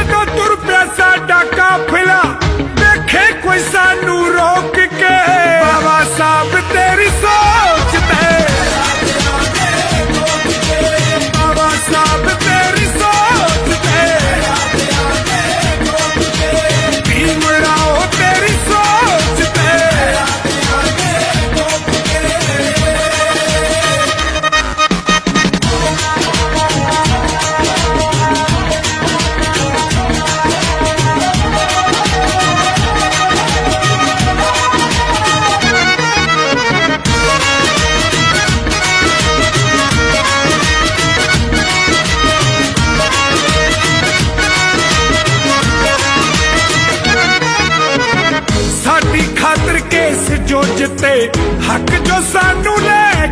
Până tot turpea s-a ਜਿੱਤੇ ਹੱਕ ਜੋ ਸਾਨੂੰ ਲੈ